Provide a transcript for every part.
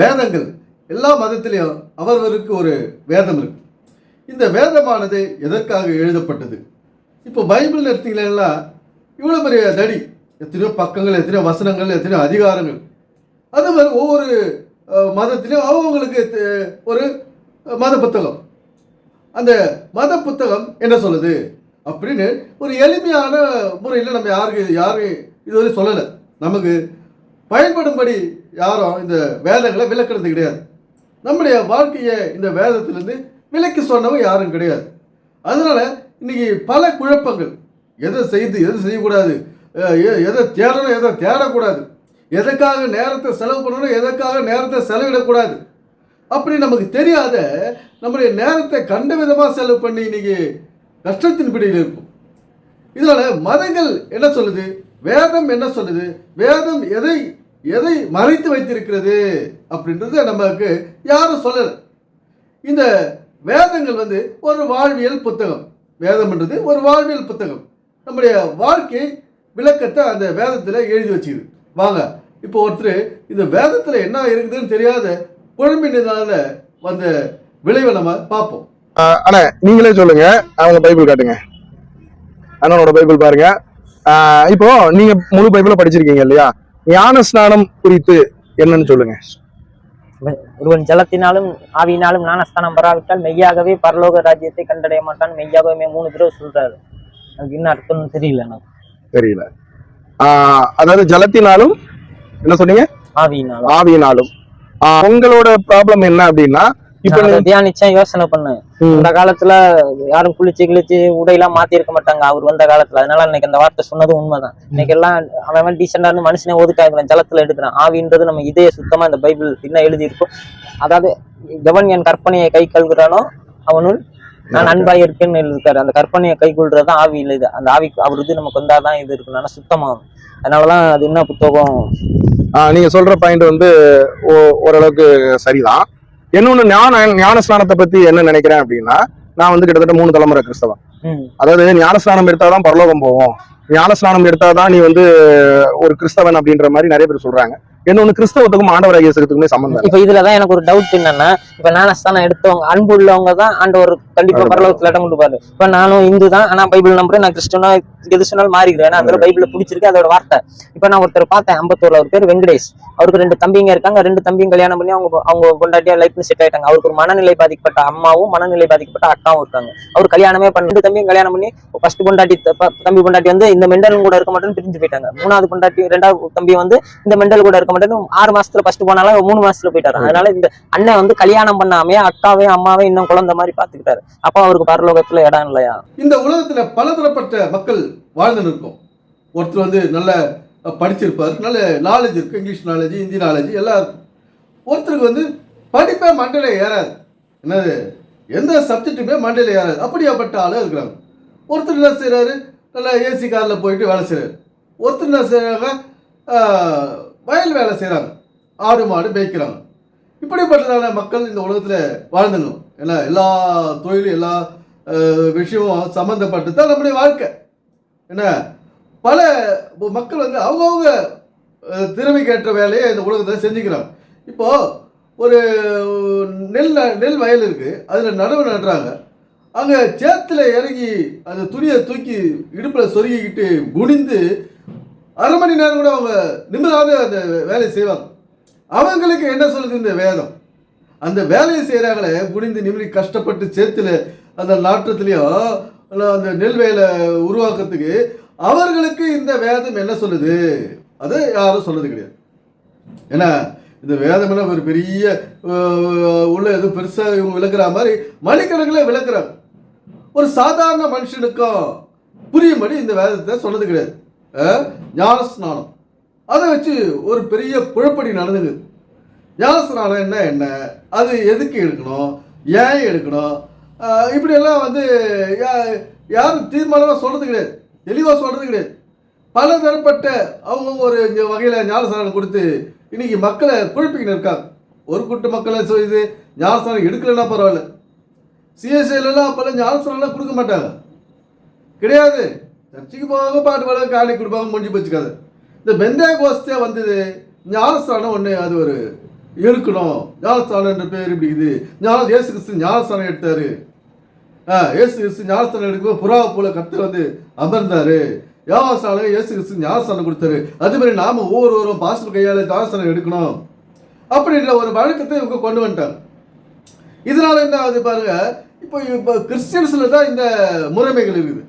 வேதங்கள் எல்லா மதத்திலையும் அவரவருக்கு ஒரு வேதம் இருக்கு. இந்த வேதமானது எதற்காக எழுதப்பட்டது? இப்போ பைபிள் எடுத்தீங்களா இவ்வளோ பெரிய தடி எத்தனையோ பக்கங்கள் எத்தனையோ வசனங்கள் எத்தனையோ அதிகாரங்கள். அது மாதிரி ஒவ்வொரு மதத்திலையும் அவங்களுக்கு ஒரு மத புத்தகம். அந்த மத புத்தகம் என்ன சொல்லுது? அப்படின்னு ஒரு எளிமையான முறையில் நம்ம யாருக்கு யாரும் இதுவரை சொல்லலை. நமக்கு பயன்படும்படி யாரும் இந்த வேதங்களை விளக்குறது கிடையாது. நம்முடைய வாழ்க்கையை இந்த வேதத்திலிருந்து விலக்கி சொன்னவங்க யாரும் கிடையாது. அதனால இன்னைக்கு பல குழப்பங்கள். எதை செய்து எதை செய்யக்கூடாது? எதை தேடணும் எதை தேடக்கூடாது? எதற்காக நேரத்தை செலவு பண்ணணும் எதற்காக நேரத்தை செலவிடக்கூடாது? அப்படி நமக்கு தெரியாத நம்முடைய நேரத்தை கண்ட விதமாக செலவு பண்ணி இன்னைக்கு கஷ்டத்தின் பிடியில் இருக்கும். இதனால் மதங்கள் என்ன சொல்லுது? வேதம் என்ன சொல்லுது? வேதம் எதை எதை மறைத்து வைத்திருக்கிறது அப்படின்றத நமக்கு யாரும் சொல்லலை. இந்த வேதங்கள் வந்து ஒரு வாழ்வியல் புத்தகம். வேதம்ன்றது ஒரு வாழ்வியல் புத்தகம். நம்முடைய வாழ்க்கை விளக்கத்தை அந்த வேதத்தில் எழுதி வச்சுக்குது. வாங்க இப்போ ஒருத்தர் இந்த வேதத்தில் என்ன இருக்குதுன்னு தெரியாத குழம்பினதால வந்த விளைவை நம்ம பார்ப்போம். அண்ணா நீங்களே சொல்லுங்க. அவங்க பைபிள் காட்டுங்க. அண்ணனோட பைபிள் பாருங்க. இப்போ நீங்க முழு பைபிள படிச்சிருக்கீங்க இல்லையா? ஞான ஸ்நானம் குறித்து என்னன்னு சொல்லுங்க. ஒருவன் ஜலத்தினாலும் ஆவியினாலும் ஞானஸ்தானம் பெறாவிட்டால் மெய்யாகவே பரலோக ராஜ்யத்தை கண்டடைய மாட்டான். மெய்யாகவே மூணு தடவை சொல்றாரு. எனக்கு இன்னும் அர்த்தம் தெரியல எனக்கு. தெரியல. ஆஹ் அதாவது ஜலத்தினாலும் என்ன சொன்னீங்க? ஆவியினாலும். ஆவியினாலும். உங்களோட ப்ராப்ளம் என்ன அப்படின்னா இப்ப தியானிச்சேன் யோசனை பண்ணேன் ம். அந்த காலத்துல யாரும் குளிச்சு கிழிச்சு உடையெல்லாம் மாத்தி இருக்க மாட்டாங்க. அவர் வந்த காலத்துல. அதனால இன்னைக்கு அந்த வார்த்தை சொன்னதும் உண்மைதான். இன்னைக்கு எல்லாம் அவன் டீசெண்டா இருந்து மனுஷனே ஒதுக்காகிறான் ஜலத்துல எடுக்கிறான். ஆவின்றது நம்ம இதய சுத்தமா இந்த பைபிள் என்ன எழுதி இருக்கும் அதாவது எவன் என் கற்பனையை கை கல்கிறானோ அவனுள் நான் அன்பாய் இருக்கேன்னு எழுதிருக்காரு அந்த கற்பனையை கை கொள்றது ஆவி இல்லை. இது அந்த ஆவி அவர் இது நமக்கு வந்தாதான் இது இருக்கணும் ஆனா சுத்தமாகும். அதனாலதான் அது என்ன புத்தகம்? நீங்க சொல்ற பாயிண்ட் வந்து ஓரளவுக்கு சரிதான். இன்னொன்னு ஞான ஞான ஸ்நானத்தை பத்தி என்ன நினைக்கிறேன் அப்படின்னா நான் வந்து கிட்டத்தட்ட மூணு தலைமுறை கிறிஸ்தவன். அதாவது ஞானஸ்நானம் எடுத்தாதான் பரலோகம் போவோம். ஞானஸ்நானம் எடுத்தாதான் நீ வந்து ஒரு கிறிஸ்தவன் அப்படின்ற மாதிரி நிறைய பேர் சொல்றாங்க. இன்னொன்னு கிறிஸ்தவத்துக்கும் ஆண்டவர் இயேசுக்குமே சம்பந்தம். இப்ப இதுலதான் எனக்கு ஒரு டவுட் என்னன்னா இப்ப ஞானஸ்தானம் எடுத்தவங்க அன்பு உள்ளவங்க தான் ஆண்டவர் கண்டிப்பா பரலோகத்துல இடம் கொடுப்பாரு இப்ப நானும் இந்து தான் ஆனா பைபிள் நம்புறேன். நான் கிறிஸ்டனா எது சொன்னாலும் மாறிக்கிறேன். ஏன்னா அந்த பைபிள்ல பிடிச்சிருக்கு அதோட வார்த்தை. இப்ப நான் ஒருத்தர் பார்த்தேன் அம்பத்தூர்ல. அவர் பேர் வெங்கடேஷ். அவருக்கு ரெண்டு தம்பிங்க இருக்காங்க. ரெண்டு தம்பியும் கல்யாணம் பண்ணி அவங்க அவங்க கொண்டாட்டியா லைஃப்ல செட் ஆயிட்டாங்க. அவருக்கு ஒரு மனநிலை பாதிக்கப்பட்ட அம்மாவும் மனநிலை பாதிக்கப்பட்ட அக்காவும் இருக்காங்க. அவர் கல்யாணமே பண்ணி ரெண்டு தம்பியும் கல்யாணம் பண்ணி ஃபர்ஸ்ட் பொண்டாட்டி தம்பி பொண்டாட்டி வந்து இந்த மெண்டல் கூட இருக்க மாட்டேன்னு பிரிஞ்சு போயிட்டாங்க. மூணாவது பொண்டாட்டி ரெண்டாவது தம்பி வந்து இந்த மெண்டல் கூட இருக்க மாட்டேன்னு ஆறு மாசத்துல ஃபர்ஸ்ட் போனாலும் மூணு மாசத்துல போயிட்டாரு. அதனால இந்த அண்ணன் வந்து கல்யாணம் பண்ணாமே அக்காவையும் அம்மாவையும் இன்னும் குழந்தை மாதிரி பாத்துக்கிட்டாரு. அப்ப அவருக்கு பரலோகத்துல இடம் இல்லையா? இந்த உலகத்துல பலதரப்பட்ட மக்கள் வாழ்ந்து இருக்கும் ஒருத்தர் வந்து நல்ல படிச்சிருப்பார் நல்ல நாலேஜ் இருக்கு. இங்கிலீஷ் நாலேஜ் ஹிந்தி நாலேஜ் எல்லாம் இருக்கும் ஒருத்தருக்கு வந்து படிப்பே மண்டையில ஏறாது. என்னது? எந்த சப்ஜெக்ட்டுமே மண்டையில ஏறாது. அப்படியாப்பட்ட ஆளு இருக்கிறாங்க. ஒருத்தர் என்ன செய்றாரு? நல்லா ஏசி காரில் போயிட்டு வேலை செய்கிறாரு ஒருத்தர் என்ன செய்கிறாங்க வயல் வேலை செய்கிறாங்க ஆடு மாடு மேய்க்கிறாங்க. இப்படிப்பட்டதான மக்கள் இந்த உலகத்தில் வாழ்ந்துடணும் ஏன்னா எல்லா தொழிலும் எல்லா விஷயமும் சம்மந்தப்பட்டு தான் நம்முடைய வாழ்க்கை. என்ன பல மக்கள் வந்து அவங்கவுங்க திறமைக்கேற்ற வேலையை இந்த உலகத்தில் செஞ்சுக்கிறாங்க. இப்போது ஒரு நெல் நெல் வயல் இருக்குது அதில் நடவு நடுறாங்க. அங்கே சேத்துல இறங்கி அந்த துணியை தூக்கி இடுப்பில் சொருகிக்கிட்டு குனிந்து அரை மணி நேரம் கூட அவங்க நிம்மதியாவது அந்த வேலையை செய்வாங்க. அவங்களுக்கு என்ன சொல்லுது இந்த வேதம்? அந்த வேலையை செய்கிறாங்களே குனிந்து நிம்மதி கஷ்டப்பட்டு சேத்துல அந்த நாற்றத்துலேயோ அந்த நெல் வேலை உருவாக்குறதுக்கு அவர்களுக்கு இந்த வேதம் என்ன சொல்லுது? அது யாரும் சொல்லுது கிடையாது. ஏன்னா இந்த வேதம்னா ஒரு பெரிய உள்ள எதுவும் பெருசாக இவங்க விளக்குற மாதிரி மணிக்கணக்கில் விளக்குறாங்க. ஒரு சாதாரண மனுஷனுக்கும் புரியும்படி இந்த வேதத்தை சொன்னது கிடையாது. ஞானஸ்நானம். அதை வச்சு ஒரு பெரிய குழப்படி நடந்துக்குது ஞானஸ்நானம் என்ன என்ன? அது எதுக்கு எடுக்கணும்? ஏன் எடுக்கணும்? இப்படியெல்லாம் வந்து யாரும் தீர்மானமாக சொல்கிறது கிடையாது. தெளிவாக சொல்கிறது கிடையாது. பல தரப்பட்ட அவங்க ஒரு வகையில் ஞானஸ்நானம் கொடுத்து இன்னைக்கு மக்களை குழப்பிக்கிட்டு இருக்காங்க. ஒரு கூட்டு மக்களை சொ- இது ஞானஸ்நானம் எடுக்கலைன்னா பரவாயில்ல. சிஎஸ்ஐலாம் அப்போல்லாம் ஞானஸ்நானம்லாம் கொடுக்க மாட்டாங்க. கிடையாது. சர்ச்சுக்கு போவாங்க பாட்டு பாட காலி கொடுப்பாங்க முடிஞ்சு போச்சுக்காது இந்த பெந்தே கோஷ்டே வந்தது ஞானஸ்தானம் ஒன்று அது ஒரு இருக்கணும் ஞானஸ்தானம் என்ற பேர் இப்படி இது ஞான ஏசு கிறிஸ்து ஞானஸ்தானம் எடுத்தாரு ஆ, இயேசு கிறிஸ்து ஞானஸ்தானம் எடுக்கும் புறாவை போல கத்து வந்து அமர்ந்தாரு யோகாஸ்தானம் ஏசு கிறிஸ்து ஞானஸ்தானம் கொடுத்தாரு அதே மாதிரி நாம ஒவ்வொருவரும் பாஸ்டர் கையால் ஞானஸ்தானம் எடுக்கணும் அப்படின்ற ஒரு வழக்கத்தை இவங்க கொண்டு வந்துட்டாங்க இதனால என்ன ஆகுது பாருங்க இப்போ இப்போ கிறிஸ்டியன்ஸில் தான் இந்த முறைமைகள் இருக்குது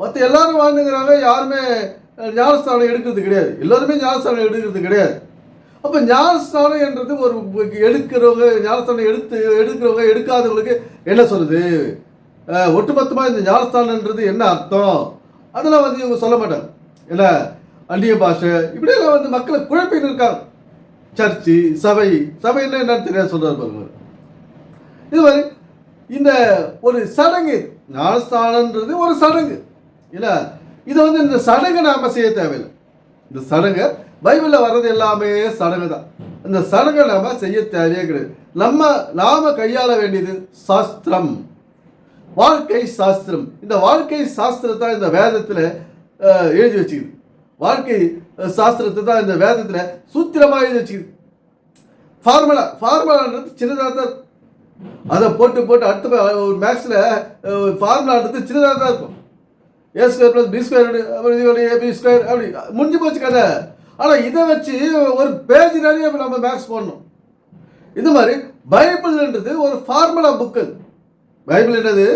மற்ற எல்லாரும் வாழ்ந்துங்கிறாங்க யாருமே ஞானஸ்தானம் எடுக்கிறது கிடையாது. எல்லாருமே ஞானஸ்தானம் எடுக்கிறது கிடையாது. அப்போ ஞானஸ்தானம் என்றது ஒரு எடுக்கிறவங்க ஞானஸ்தானம் எடுத்து எடுக்கிறவங்க எடுக்காதவங்களுக்கு என்ன சொல்லுது? ஒட்டுமொத்தமாக இந்த ஞானஸ்தானன்றது என்ன அர்த்தம்? அதெல்லாம் வந்து இவங்க சொல்ல மாட்டாங்க. என்ன? அந்நிய பாஷை இப்படியெல்லாம் வந்து மக்களை குழப்பின்னு இருக்காங்க. சர்ச்சு சபை சபைன்னு என்னன்னு தெரியாது சொல்கிறார் பாருங்க. இது மாதிரி இந்த ஒரு சடங்கு ஞானஸ்தானன்றது ஒரு சடங்கு. இல்லை இதை வந்து இந்த சடங்கை நாம் செய்ய தேவையில்லை. இந்த சடங்கை பைபிளில் வர்றது எல்லாமே சடங்கு தான். இந்த சடங்கை நாம் செய்ய தேவையே கிடையாது. நம்ம நாம் கையாள வேண்டியது சாஸ்திரம். வாழ்க்கை சாஸ்திரம். இந்த வாழ்க்கை சாஸ்திரத்தை இந்த வேதத்தில் எழுதி வச்சுக்குது. வாழ்க்கை சாஸ்திரத்தை தான் இந்த வேதத்தில் சூத்திரமாக எழுதி வச்சுக்குது. ஃபார்முலா ஃபார்முலான்றது சின்னதாக தான் அதை போட்டு போட்டு அடுத்த ஒரு மேக்ஸில் ஃபார்முலான்றது சின்னதாக தான் இருக்கும். A square plus B square அப்புறம் இதோட ஸ்கொயர் அப்படி. முடிஞ்சு போச்சு கதை. ஆனால் இதை வச்சு ஒரு பேஜ் நிறைய நம்ம மேக்ஸ் போடணும். இது மாதிரி பைபிள்ன்றது ஒரு ஃபார்முலா புக்கு பைபிள்ன்றது பைபிள் என்னது?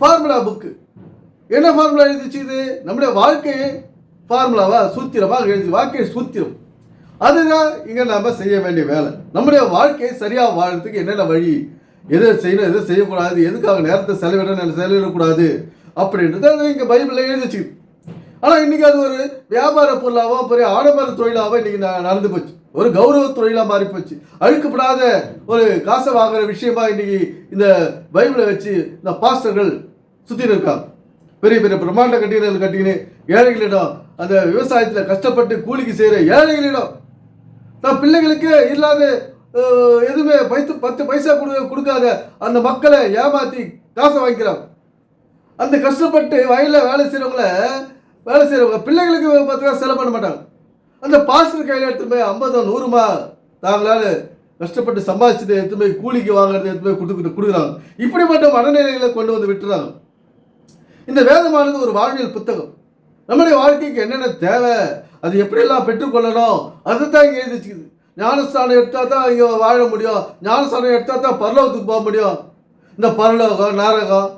ஃபார்முலா புக்கு என்ன ஃபார்முலா எழுதிச்சு இது? நம்முடைய வாழ்க்கையை ஃபார்முலாவா சூத்திரமாக எழுதி வாழ்க்கை சூத்திரம். அதுதான் இங்கே நம்ம செய்ய வேண்டிய வேலை. நம்முடைய வாழ்க்கையை சரியாக வாழறதுக்கு என்னென்ன வழி? எதை செய்யணும் எதை செய்யக்கூடாது? எதுக்காக நேரத்தை செலவிடணும் செலவிடக்கூடாது? அப்படின்றது அது இங்கே பைபிளில் எழுதிச்சு. ஆனால் இன்னைக்கு அது ஒரு வியாபார பொருளாகவும் பெரிய ஆடம்பர தொழிலாகவும் இன்றைக்கி நடந்து போச்சு. ஒரு கௌரவ தொழிலாக மாறி போச்சு. அழுக்கப்படாத ஒரு காசை வாங்குற விஷயமா இன்னைக்கு இந்த பைபிளை வச்சு இந்த பாஸ்டர்கள் சுற்றின்னு இருக்காங்க. பெரிய பெரிய பிரம்மாண்ட கட்டிடங்கள் கட்டிக்கின்னு ஏழைகளிடம் அந்த விவசாயத்தில் கஷ்டப்பட்டு கூலிக்கு செய்கிற ஏழைகளிடம். நான் பிள்ளைகளுக்கு இல்லாத எதுவுமே பைத்து பத்து பைசா கொடு கொடுக்காத அந்த மக்களை ஏமாற்றி காசை வாங்கிக்கிறாங்க அந்த கஷ்டப்பட்டு வயலில் வேலை செய்கிறவங்கள வேலை செய்கிறவங்க பிள்ளைகளுக்கு பத்து ரூபா செலவு பண்ண மாட்டாங்க. அந்த பாஸ்டர் கையில் எடுத்துகிட்டு போய் ஐம்பதோ நூறுமா தாங்களால் கஷ்டப்பட்டு சம்பாதிச்சதை எடுத்து போய் கூலிக்கு வாங்குறதை எடுத்து போய் கொடுத்து கொடுக்குறாங்க. இப்படிப்பட்ட மனநிலைகளை கொண்டு வந்து விட்டுறாங்க. இந்த வேதமானது ஒரு வாழ்வியல் புத்தகம். நம்முடைய வாழ்க்கைக்கு என்னென்ன தேவை அது எப்படியெல்லாம் பெற்றுக்கொள்ளணும் அதை தான் இங்கே எழுதிச்சுக்குது ஞானஸ்தானம் எடுத்தால் தான் இங்கே வாழ முடியும். ஞானஸ்தானம் எடுத்தால் தான் பரலோகத்துக்கு போக முடியும். இந்த பரலோகம் நாரகம்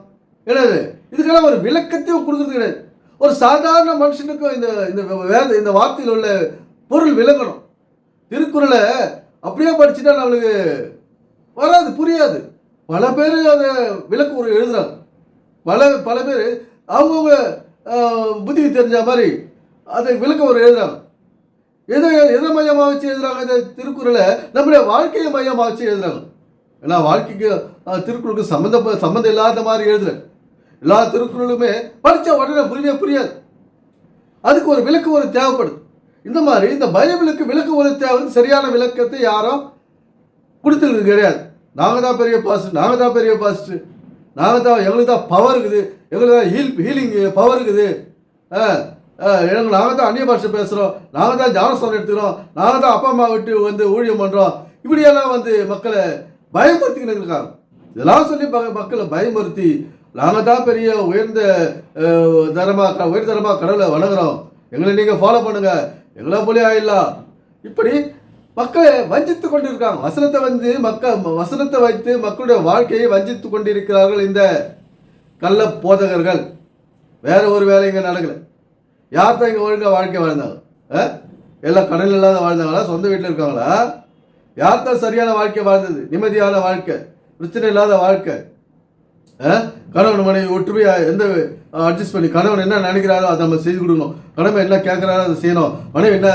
என்னது? இதுக்கெல்லாம் ஒரு விளக்கத்தையும் கொடுக்குறது கிடையாது. ஒரு சாதாரண மனுஷனுக்கும் இந்த இந்த வேத இந்த வார்த்தையில் உள்ள பொருள் விளங்கணும். திருக்குறளை அப்படியே படிச்சுட்டா நம்மளுக்கு வராது புரியாது. பல பேர் அதை விளக்கு ஒரு எழுதுறாங்க. பல பல பேர் அவங்கவுங்க ஆஹ், புத்திக்கு தெரிஞ்ச மாதிரி அதை விளக்க ஒரு எழுதுறாங்க. எதை எதை மையமாக வச்சு எழுதுறாங்க இந்த திருக்குறளை? நம்முடைய வாழ்க்கையை மையமாக வச்சு எழுதுறாங்க. ஏன்னா வாழ்க்கைக்கு திருக்குறளுக்கு சம்மந்த சம்மந்தம் இல்லாத மாதிரி எழுதுறேன். எல்லா திருக்குறளுமே படித்த உடனே புரியவே புரியாது. அதுக்கு ஒரு விளக்கு ஒரு தேவைப்படுது. இந்த மாதிரி இந்த பைபிளுக்கு விளக்கு ஒரு தேவைன்னு சரியான விளக்கத்தை யாரும் கொடுத்துருக்கு கிடையாது. நாங்கள் தான் பெரிய பாஸ்ட் நாங்கள் தான் பெரிய பாஸ்ட் நாங்கள் தான் எங்களுக்கு தான் பவர் இருக்குது. எங்களுக்கு தான் ஹீல் ஹீலிங் பவர் இருக்குது. ஆ எங்களுக்கு நாங்கள் தான் அந்நிய பாஷை பேசுகிறோம் நாங்கள் தான் ஜானஸ்தானம் எடுத்துக்கிறோம். நாங்கள் தான் அப்பா அம்மா விட்டு வந்து ஊழியம் பண்ணுறோம் இப்படியெல்லாம் வந்து மக்களை பயமுறுத்திக்கிட்டு இருக்காங்க. இதெல்லாம் சொல்லி மக்களை பயமுறுத்தி நாங்கள் தான் பெரிய உயர்ந்த தரமாக உயர்தரமாக க- கடவுளை வணங்குறோம். எங்களை நீங்கள் ஃபாலோ பண்ணுங்கள் எங்களை போலே ஆயிடலாம். இப்படி மக்களை வஞ்சித்து கொண்டிருக்காங்க. வசனத்தை வந்து மக்கள் வசனத்தை வைத்து மக்களுடைய வாழ்க்கையை வஞ்சித்து கொண்டிருக்கிறார்கள் இந்த கள்ள போதகர்கள். வேற ஒரு வேலை இங்கே நடக்கலை. யார் தான் இங்கே ஒழுங்காக வாழ்க்கை வாழ்ந்தாங்க? ஆ? எல்லாம் கடன் இல்லாத வாழ்ந்தாங்களா? சொந்த வீட்டில் இருக்காங்களா? யார் தான் சரியான வாழ்க்கை வாழ்ந்தது? நிம்மதியான வாழ்க்கை பிரச்சனை இல்லாத வாழ்க்கை. ஆ? கணவன் மனைவி ஒற்றுமையாக எந்த அட்ஜஸ்ட் பண்ணி கணவன் என்ன நினைக்கிறாரோ அதை நம்ம செய்து கொடுக்கணும். கணவன் என்ன கேட்குறாரோ அதை செய்யணும். மனைவி என்ன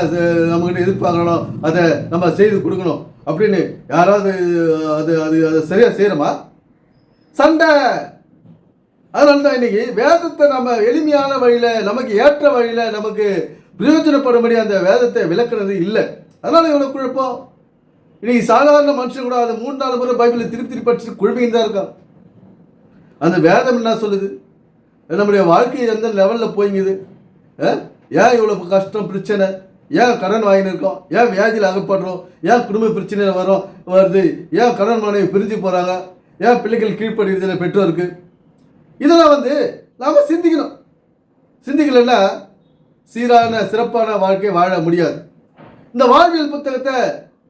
நம்மகிட்ட எதிர்பார்க்கறானோ அதை நம்ம செய்து கொடுக்கணும். அப்படின்னு யாராவது அது அது அதை சரியாக செய்கிறோமா சண்டை! அதனால தான் இன்னைக்கு வேதத்தை நம்ம எளிமையான வழியில் நமக்கு ஏற்ற வழியில் நமக்கு பிரயோஜனப்படும்படி அந்த வேதத்தை விளக்குறது இல்லை. அதனால் இவ்வளோ குழப்பம்? இன்னைக்கு சாதாரண மனுஷன் கூட அதை மூணு நாலு முறை பைபிளை திருப்பி திருப்பி படிச்சு குழுமையும் தான் இருக்கான். அந்த வேதம் என்ன சொல்லுது? நம்முடைய வாழ்க்கை எந்த லெவலில் போய்ங்குது? ஏன் இவ்வளோ கஷ்டம் பிரச்சனை? ஏன் கடன் வாங்கின்னு இருக்கோம்? ஏன் வியாதியில் அகப்படுறோம்? ஏன் குடும்ப பிரச்சனை வரும் வருது? ஏன் கடன் மனைவி பிரிஞ்சு போகிறாங்க ஏன் பிள்ளைகள் கீழ்ப்படுகிறதுல பெற்றோருக்கு? இதெல்லாம் வந்து நாம் சிந்திக்கணும். சிந்திக்கலைன்னா சீரான சிறப்பான வாழ்க்கை வாழ முடியாது. இந்த வாழ்வியல் புத்தகத்தை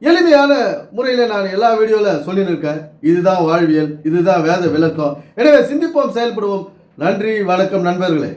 எளிமையான முறையில் நான் எல்லா வீடியோவில் சொல்லின்னு இருக்கேன் இதுதான் வாழ்வியல் இதுதான் வேத விளக்கம். எனவே சிந்திப்போம் செயல்படுவோம். நன்றி வணக்கம் நண்பர்களே.